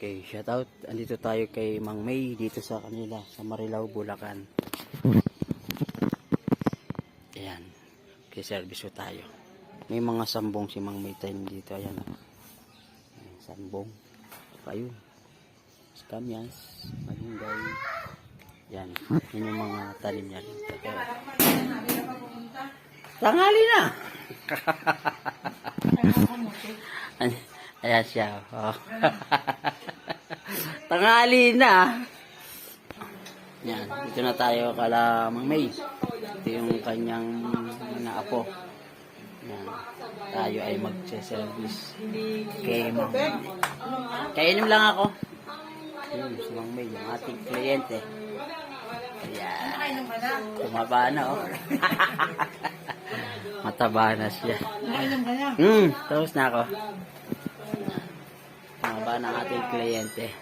Okay, shout out. Andito tayo kay Mang May dito sa kanila sa Marilao, Bulacan. Ayan. Okay, service tayo. May mga sambong si Mang May time dito. Ayan. Ayan, Sambong. Kayo. Skamyas. Malunggay. Yan. Yan yung mga tanim niya dito. Tanghali na! Ay- Ayan siya. Oh. Tanghali na. Yan. Dito na tayo kala Mang May. Ito yung kanyang mga apo. Yan. Tayo ay mag-service kay Mang May. Kainim lang ako. Yun, si Mang May, yung ating kliyente. Ayan. Tumaba na, oh. Mataba na siya. Hmm, tapos na ako. Tumaba na ang ating kliyente.